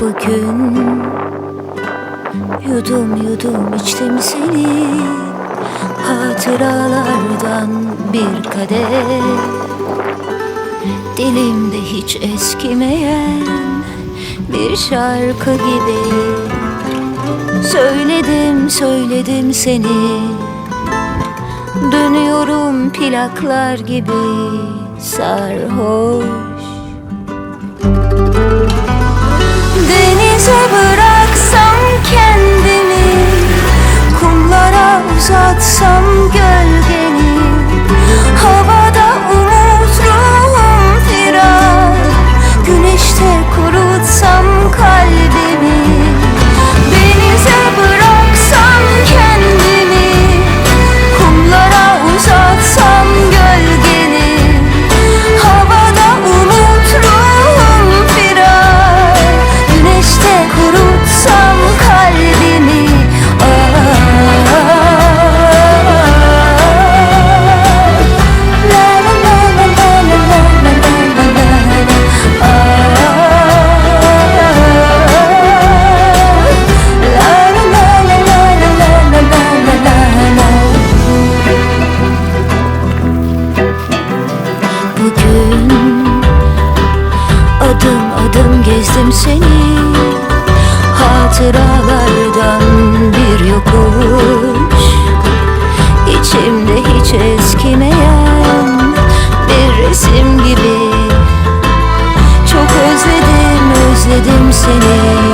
Bugün. Yudum yudum içtim seni. Hatıralardan bir kadeh. Dilimde hiç eskimeyen bir şarkı gibi. Söyledim söyledim seni. Dönüyorum plaklar gibi sarhoş gezdim seni. Hatıralardan bir yokuş. İçimde hiç eskimeyen bir resim gibi. Çok özledim özledim seni